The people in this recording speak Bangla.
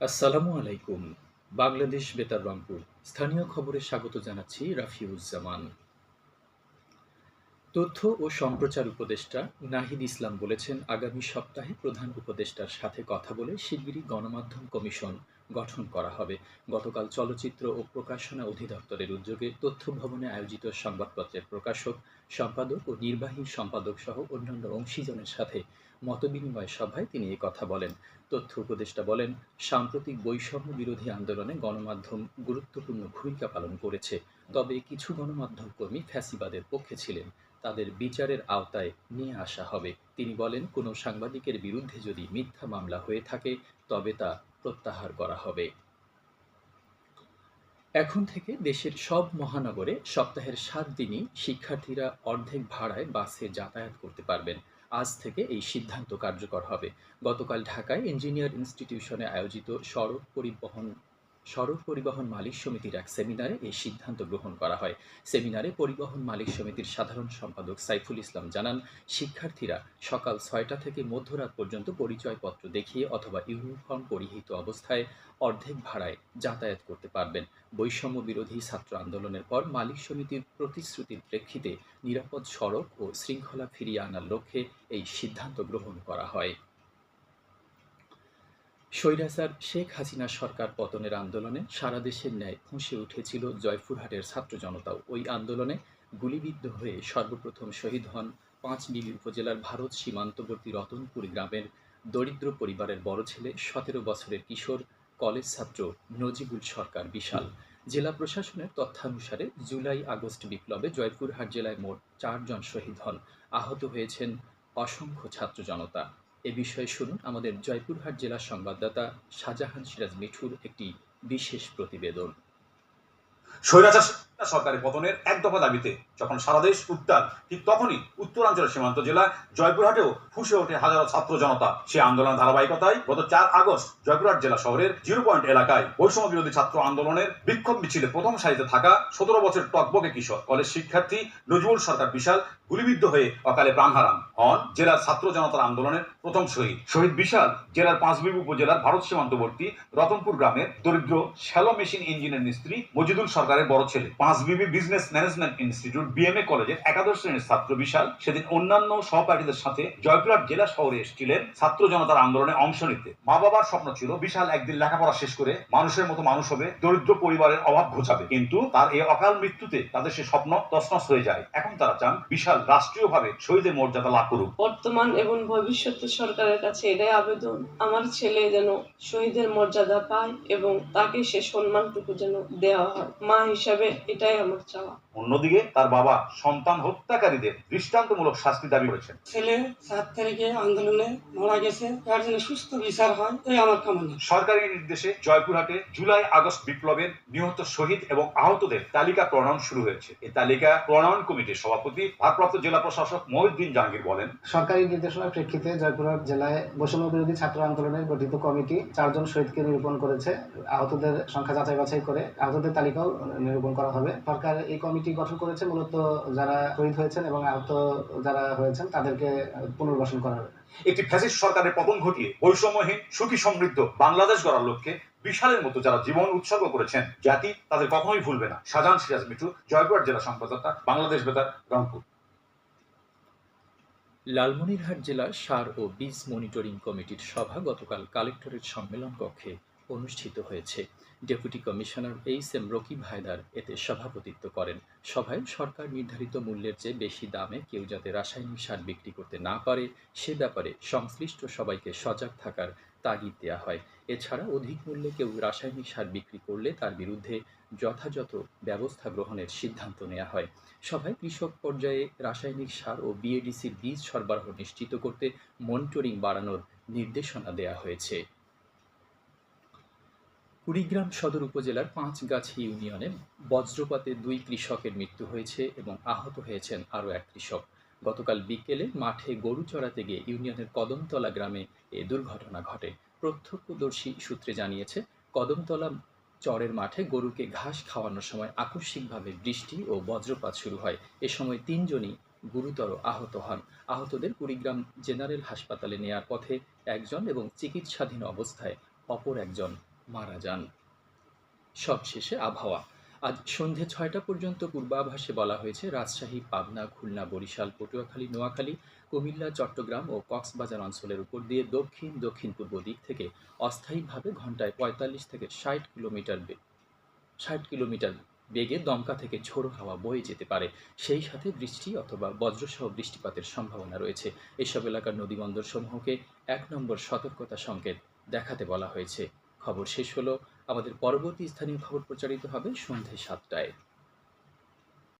আসসালামু আলাইকুম। বাংলাদেশ বেতার রংপুর। স্থানীয় খবরে স্বাগত জানাচ্ছি রাফিউজ্জামান। তথ্য ও সম্প্রচার উপদেষ্টা নাহিদ ইসলাম বলেছেন, আগামী সপ্তাহে প্রধান উপদেষ্টার সাথে কথা বলে শিগগিরই গণমাধ্যম কমিশন গঠন করা হবে। গতকাল চলচ্চিত্র ও প্রকাশনা অধিদপ্তরের উদ্যোগে তথ্য ভবনে আয়োজিত সংবাদপত্রের প্রকাশক, সম্পাদক ও নির্বাহী সম্পাদক সহ অন্যান্য অংশীজনের সাথে মতবিনিময় সভায় তিনি এ কথা বলেন। তথ্য উপদেষ্টা বলেন, সাম্প্রতিক বৈষম্য বিরোধী আন্দোলনে গণমাধ্যম গুরুত্বপূর্ণ ভূমিকা পালন করেছে। তবে কিছু গণমাধ্যম কর্মী ফ্যাসিবাদের পক্ষে ছিলেন। তাদের বিচারের আওতায় নিয়ে আসা হবে। তিনি বলেন, কোনো সাংবাদিকের বিরুদ্ধে যদি মিথ্যা মামলা হয়ে থাকে, তবে তা প্রত্যাহার করা হবে। এখন থেকে দেশের সব মহানগরে সপ্তাহের সাত দিনই শিক্ষার্থীরা অর্ধেক ভাড়ায় বাসে যাতায়াত করতে পারবেন। আজ থেকে এই সিদ্ধান্ত কার্যকর হবে। গতকাল ঢাকায় ইঞ্জিনিয়ার ইনস্টিটিউশনে আয়োজিত সড়ক পরিবহন সড়ক পরিবহন মালিক সমিতির এক সেমিনারে এই সিদ্ধান্ত গ্রহণ করা হয়। সেমিনারে পরিবহন মালিক সমিতির সাধারণ সম্পাদক সাইফুল ইসলাম জানান, শিক্ষার্থীরা সকাল ছয়টা থেকে মধ্যরাত পর্যন্ত পরিচয়পত্র দেখিয়ে অথবা ইউনিফর্ম পরিহিত অবস্থায় অর্ধেক ভাড়ায় যাতায়াত করতে পারবেন। বৈষম্য বিরোধী ছাত্র আন্দোলনের পর মালিক সমিতির প্রতিশ্রুতির প্রেক্ষিতে নিরাপদ সড়ক ও শৃঙ্খলা ফিরিয়ে আনার লক্ষ্যে এই সিদ্ধান্ত গ্রহণ করা হয়। স্বৈরাচার শেখ হাসিনা সরকার পতনের আন্দোলনে সারা দেশের ন্যায় ফুঁসে উঠেছিল জয়পুরহাটের ছাত্র জনতাও। ওই আন্দোলনে গুলিবিদ্ধ হয়ে সর্বপ্রথম শহীদ হন পাঁচ মিলি উপজেলার ভারত সীমান্তবর্তী রতনপুর গ্রামের দরিদ্র পরিবারের বড় ছেলে, সতেরো বছরের কিশোর, কলেজ ছাত্র নজিবুল সরকার বিশাল। জেলা প্রশাসনের তথ্যানুসারে জুলাই আগস্ট বিপ্লবে জয়পুরহাট জেলায় মোট চারজন শহীদ হন। আহত হয়েছেন অসংখ্য ছাত্র জনতা। এ বিষয়ে শুনুন আমাদের জয়পুরহাট জেলার সংবাদদাতা শাহজাহান সিরাজ মিঠুর একটি বিশেষ প্রতিবেদন। স্বৈরাচার সরকারের পতনের এক দফা দাবিতে যখন সারা দেশ উত্তাল ঠিক তখনই উত্তরাঞ্চলের সীমান্ত জেলা জয়পুরহাটেও ফুসে ওঠে হাজারো ছাত্র জনতা। সে আন্দোলন ধারাবাহিকতায় গত চার আগস্ট জয়পুরহাট জেলা শহরের জিরো পয়েন্ট এলাকায় বৈষম্য বিরোধী ছাত্র আন্দোলনের বিক্ষোভ মিছিলে প্রথম সারিতে থাকা সতেরো বছর টকবকে কিশোর। কলেজ শিক্ষার্থী নজরুল সরকার বিশাল গুলিবিদ্ধ হয়ে অকালে প্রাণ হারান। হন জেলার ছাত্র জনতার আন্দোলনের প্রথম শহীদ। শহীদ বিশাল জেলার পাঁচবিবি উপজেলার ভারত সীমান্তবর্তী রতনপুর গ্রামের দরিদ্র শ্যালো মেশিন ইঞ্জিনের মিস্ত্রি মজিদুল সরকারের বড় ছেলে। Panchbibi business management institute BMA কলেজের একাদশ শ্রেণির ছাত্র বিশাল। সেদিন অন্যান্য সহপাঠীদের সাথে জয়পুরহাট জেলা শহরে এসেছিলেন ছাত্র জনতার আন্দোলনে অংশ নিতে। মা বাবার স্বপ্ন ছিল বিশাল একদিন লেখাপড়া শেষ করে মানুষের মতো মানুষ হবে, দরিদ্র পরিবারের অভাব ঘোচাবে। কিন্তু তার এই অকাল মৃত্যুতে তাদের সে স্বপ্ন তছনছ হয়ে যায়। এখন তারা চান বিশাল রাষ্ট্রীয়ভাবে শহীদের মর্যাদা লাভ করুক। বর্তমান এবং ভবিষ্যতের সরকারের কাছে এটাই আবেদন, আমার ছেলে যেন শহীদের মর্যাদা পায় এবং তাকে সে সম্মানটুকু যেন দেওয়া হয়। মা হিসাবে এটাই আমার চাওয়া অন্যদিকে তার বাবা সন্তান হত্যাকারীদের দৃষ্টান্তমূলক শাস্তি দাবি করেছেন। ছেলে সাত তারিখে আন্দোলনে মারা গেছে তার জন্য সুস্থ বিচার হয় এই আমার কামনা। সরকারি নির্দেশে জয়পুরহাটে জুলাই আগস্ট বিপ্লবের নিহত শহীদ এবং আহতদের তালিকা প্রণয়ন শুরু হয়েছে। এই তালিকা প্রণয়ন কমিটির সভাপতি ভারপ্রাপ্ত জেলা প্রশাসক মহিউদ্দিন জাহাঙ্গীর বলেন সরকারি নির্দেশনার প্রেক্ষিতে জয়পুরহাট জেলায় বৈষম্য বিরোধী ছাত্র আন্দোলনের গঠিত কমিটি চারজন শহীদকে নিরূপণ করেছে। আহতদের সংখ্যা যাচাই বাছাই করে আহতদের তালিকাও নিরূপণ করা হবে। সরকার এই কমিটি গঠন করেছে মূলত যারা শহীদ হয়েছেন এবং আহত যারা হয়েছেন তাদেরকে পুনর্বাসন করার একটি ফ্যাসিস্ট সরকারের পতন ঘটিয়ে বৈষম্যহীন সুখী সমৃদ্ধ বাংলাদেশ গড়ার লক্ষ্যে বিশালের মতো যারা জীবন উৎসর্গ করেছেন জাতি তাদের কখনোই ভুলবে না। শাহজাহান সিরাজ মিঠু জয়পুরহাট জেলা সংবাদদাতা বাংলাদেশ বেতার রংপুর। লালমনিরহাট জেলা সার ও বীজ মনিটরিং কমিটির সভা গতকাল কালেক্টরেট সম্মেলন কক্ষে অনুষ্ঠিত হয়েছে। Deputy commissioner H M Rakib Haider এতে সভাপতিত্ব করেন। সভায় সরকার নির্ধারিত মূল্যের চেয়ে বেশি দামে কেউ যাতে রাসায়নিক সার বিক্রি করতে না পারে, সে ব্যাপারে সংশ্লিষ্ট সবাইকে সজাগ থাকার তাগিদ দেওয়া হয়। এছাড়া অধিক মূল্যে কেউ রাসায়নিক সার বিক্রি করলে তার বিরুদ্ধে যথাযথ ব্যবস্থা গ্রহণের সিদ্ধান্ত নেওয়া হয়। সভায় কৃষক পর্যায়ে রাসায়নিক সার ও বিএডিসির বীজ সরবরাহ নিশ্চিত করতে মনিটরিং বাড়ানোর নির্দেশনা দেওয়া হয়েছে। কুড়িগ্রাম সদর উপজেলার পাঁচগাছি ইউনিয়নে বজ্রপাতে দুই কৃষকের মৃত্যু হয়েছে এবং আহত হয়েছেন আরও এক কৃষক। গতকাল বিকেলে মাঠে গরু চড়াতে গিয়ে ইউনিয়নের কদমতলা গ্রামে এ দুর্ঘটনা ঘটে। প্রত্যক্ষদর্শী সূত্রে জানিয়েছে, কদমতলা চরের মাঠে গরুকে ঘাস খাওয়ানোর সময় আকস্মিকভাবে বৃষ্টি ও বজ্রপাত শুরু হয়। এ সময় তিনজনই গুরুতর আহত হন। আহতদের কুড়িগ্রাম জেনারেল হাসপাতালে নেয়ার পথে একজন এবং চিকিৎসাধীন অবস্থায় অপর একজন মারা যান। সবশেষে আবহাওয়া। আজ সন্ধে ছয়টা পর্যন্ত পূর্বাভাসে বলা হয়েছে, রাজশাহী, পাবনা, খুলনা, বরিশাল, পটুয়াখালী, নোয়াখালী, কুমিল্লা, চট্টগ্রাম ও কক্সবাজার অঞ্চলের উপর দিয়ে দক্ষিণ দক্ষিণ পূর্ব দিক থেকে অস্থায়ীভাবে ঘন্টায় পঁয়তাল্লিশ থেকে ষাট কিলোমিটার ষাট কিলোমিটার বেগে দমকা থেকে ঝোড়ো হাওয়া বয়ে যেতে পারে। সেই সাথে বৃষ্টি অথবা বজ্রসহ বৃষ্টিপাতের সম্ভাবনা রয়েছে। এসব এলাকার নদীবন্দর সমূহকে এক নম্বর সতর্কতা সংকেত দেখাতে বলা হয়েছে। খবর শেষ হলো। আমাদের পরবর্তী স্থানীয় খবর প্রচারিত হবে সন্ধ্যে সাতটায়।